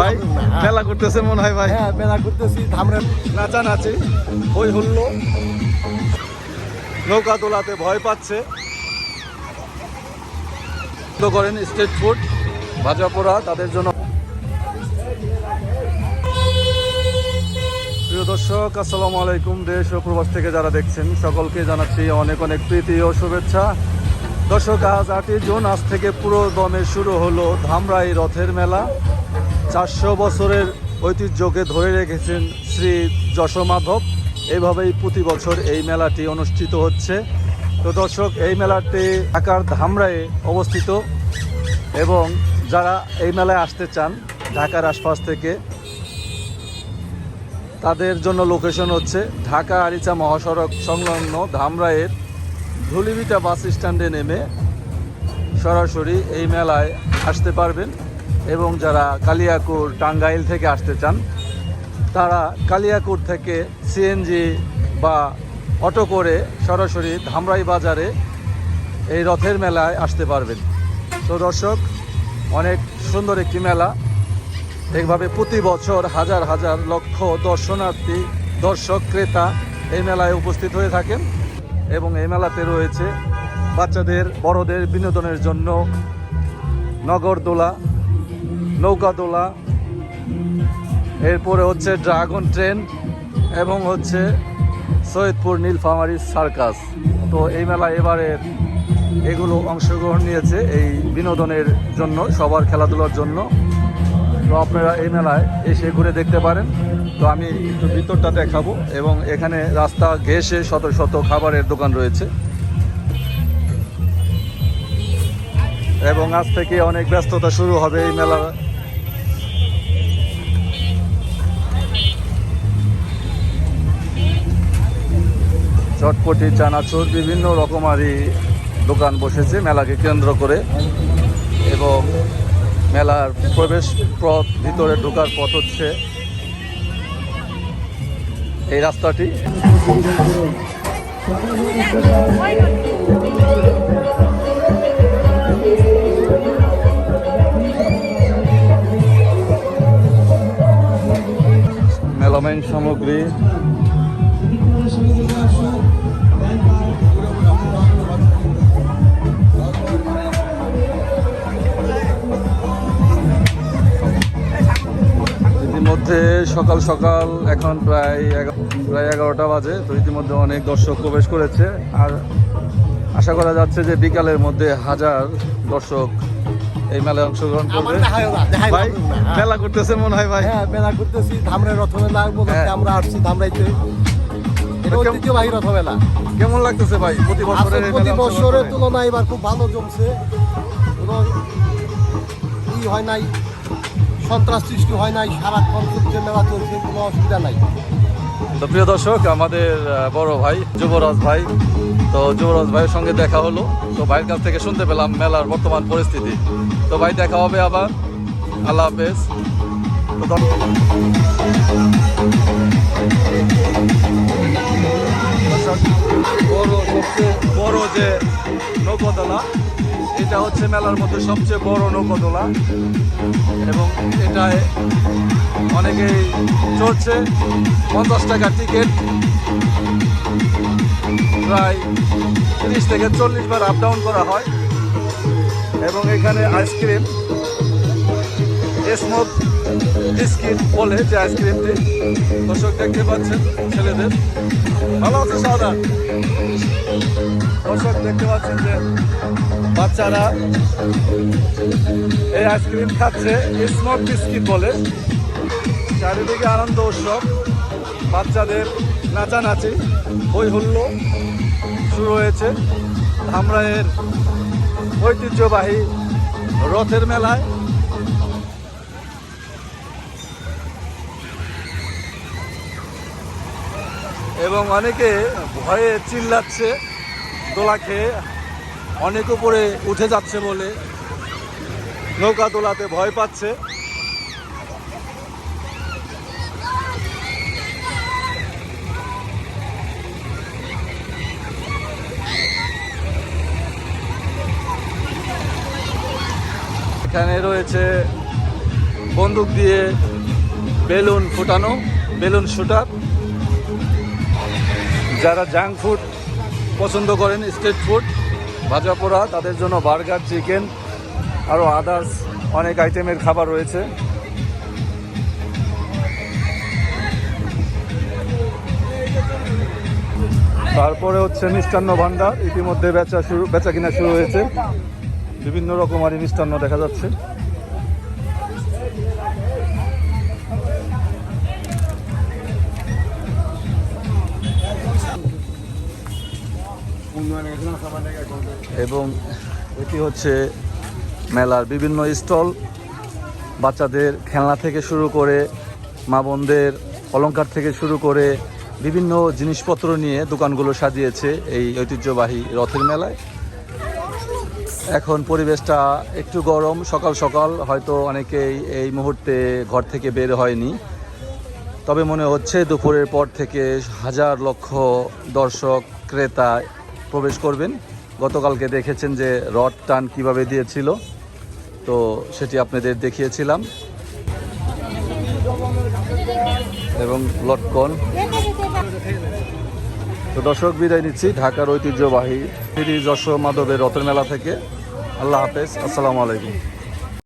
ভাই, মেলা করতেছে মনে হয় ভাই। হ্যাঁ মেলা করতেছি ধামরে নাচানাচি, হই হুল্লো। নৌকা তোলাতে ভয় পাচ্ছে। করেন স্ট্রিট ফুড ভাজা পোড়া, তাদের জন্য দর্শক, আসসালামু আলাইকুম। দেশ ও প্রবাস থেকে যারা দেখছেন, সকলকে জানাচ্ছি অনেক অনেক প্রীতি ও শুভেচ্ছা। দর্শক, আজ আটই জুন, আজ থেকে পুরো দমে শুরু হলো ধামরাই রথের মেলা। চারশো বছরের ঐতিহ্যকে ধরে রেখেছেন শ্রী যশোমাধব এভাবেই প্রতি বছর এই মেলাটি অনুষ্ঠিত হচ্ছে। তো দর্শক, এই মেলাটি ঢাকার ধামরায়ে অবস্থিত এবং যারা এই মেলায় আসতে চান, ঢাকার আশপাশ থেকে তাদের জন্য লোকেশন হচ্ছে ঢাকা আরিচা মহাসড়ক সংলগ্ন ধামরাইয়ের ধুলিবিটা বাস স্ট্যান্ডে নেমে সরাসরি এই মেলায় আসতে পারবেন। এবং যারা কালিয়াকুর টাঙ্গাইল থেকে আসতে চান, তারা কালিয়াকুর থেকে সিএনজি বা অটো করে সরাসরি ধামরাই বাজারে এই রথের মেলায় আসতে পারবেন। তো দর্শক, অনেক সুন্দর একটি মেলা। এইভাবে প্রতি বছর হাজার হাজার লক্ষ দর্শনার্থী, দর্শক, ক্রেতা এই মেলায় উপস্থিত হয়ে থাকেন এবং এই মেলাতে রয়েছে বাচ্চাদের, বড়দের বিনোদনের জন্য নগরদোলা, নৌকাদোলা, এরপরে হচ্ছে ড্রাগন ট্রেন এবং হচ্ছে সৈয়দপুর নীলফামারী সার্কাস। তো এই মেলা এবারে এগুলো অংশগ্রহণ নিয়েছে এই বিনোদনের জন্য, সবার খেলাধুলার জন্য। তো আপনারা এই মেলায় এসে ঘুরে দেখতে পারেন। তো আমি একটু ভিতরটা দেখাবো এবং এখানে রাস্তা ঘেসে শত শত খাবারের দোকান রয়েছে। এবং আজ থেকে অনেক ব্যস্ততা শুরু হবে এই মেলা চটপটি, চানাচুর, বিভিন্ন রকমারি দোকান বসেছে মেলাকে কেন্দ্র করে। এবং মেলার প্রবেশ পথ ভিতরে ঢোকার পথ হচ্ছে এই রাস্তাটি। মেলামাইন সামগ্রী। ইতিমধ্যে সকাল সকাল এখন প্রায় প্রায় এগারোটা বাজে তো ইতিমধ্যে অনেক দর্শক প্রবেশ করেছে। আর আশা করা যাচ্ছে যে বিকালের মধ্যে হাজার দর্শক এই মেলায় অংশগ্রহণ করবে। ভাই। মেলা করতেছে মনে হয় ভাই। হ্যাঁ মেলা করতেছি ধামরে রথ মেলা হ্যাঁ। আমরা আসছি ধামরাইতে। কেমন- ঐতিহ্যবাহী লাগতেছে ভাই প্রতি বছরের প্রতি বছরের তুলনায় এবার খুব ভালো জমছে। কোনো ই হয় নাই। সন্ত্রাস সৃষ্টি হয় নাই সারাক্ষণ যে মেলা চলছে, কোনো অসুবিধা নাই। তো প্রিয় দর্শক, আমাদের বড় ভাই যুবরাজ ভাই, তো যুবরাজ ভাইয়ের সঙ্গে দেখা হলো। তো ভাইয়ের কাছ থেকে শুনতে পেলাম মেলার বর্তমান পরিস্থিতি। তো ভাই, দেখা হবে আবার। আল্লাহ হাফেজ। বড় বড় যে নৌকোদোলা এটা হচ্ছে মেলার মধ্যে সবচেয়ে বড় নৌকোদোলা। এবং এটায় অনেকেই চড়ছে। পঞ্চাশ টাকার টিকিট। প্রায় তিরিশ থেকে চল্লিশ বার আপ ডাউন করা হয়। এবং এখানে আইসক্রিম স্মোক বিস্কিট বলে যে আইসক্রিমটি দর্শক দেখতে পাচ্ছেন ছেলেদের। ভালো আছে, সাদা? দর্শক দেখতে পাচ্ছেন যে বাচ্চারা এই আইসক্রিম খাচ্ছে স্মোক বিস্কিট বলে। চারিদিকে আনন্দ উৎসব, বাচ্চাদের নাচানাচি হই হুল্লো শুরু হয়েছে। ধামরাইয়ের ঐতিহ্যবাহী রথের মেলায় এবং অনেকে ভয়ে চিল্লাচ্ছে, দোলা খেয়ে অনেক উপরে উঠে যাচ্ছে বলে নৌকা দোলাতে ভয় পাচ্ছে। এখানে রয়েছে বন্দুক দিয়ে বেলুন ফুটানো, বেলুন শুটার। যারা জাঙ্ক ফুড পছন্দ করেন স্ট্রিট ফুড ভাজা পোড়া, তাদের জন্য বার্গার চিকেন আরও আদার্স অনেক আইটেমের খাবার রয়েছে। তারপরে হচ্ছে মিষ্টান্ন ভান্ডার, ইতিমধ্যে বেচা শুরু বেচা কিনা শুরু হয়েছে। বিভিন্ন রকমারি মিষ্টান্ন দেখা যাচ্ছে। এবং এটি হচ্ছে মেলার বিভিন্ন স্টল। বাচ্চাদের খেলনা থেকে শুরু করে মা বোনদের অলংকার থেকে শুরু করে বিভিন্ন জিনিসপত্র নিয়ে দোকানগুলো সাজিয়েছে এই ঐতিহ্যবাহী রথের মেলায়। এখন পরিবেশটা একটু গরম, সকাল সকাল, হয়তো অনেকেই এই মুহূর্তে ঘর থেকে বের হয়নি। তবে মনে হচ্ছে দুপুরের পর থেকে হাজার লক্ষ দর্শক, ক্রেতা প্রবেশ করবেন। গতকালকে দেখেছেন যে রড টান কীভাবে দিয়েছিল। তো সেটি আপনাদের দেখিয়েছিলাম। এবং লটকন। তো দর্শক, বিদায় নিচ্ছি ঢাকার ঐতিহ্যবাহী ফিরি যশো মাধবের রথের মেলা থেকে। আল্লাহ হাফেজ। আসসালামু আলাইকুম।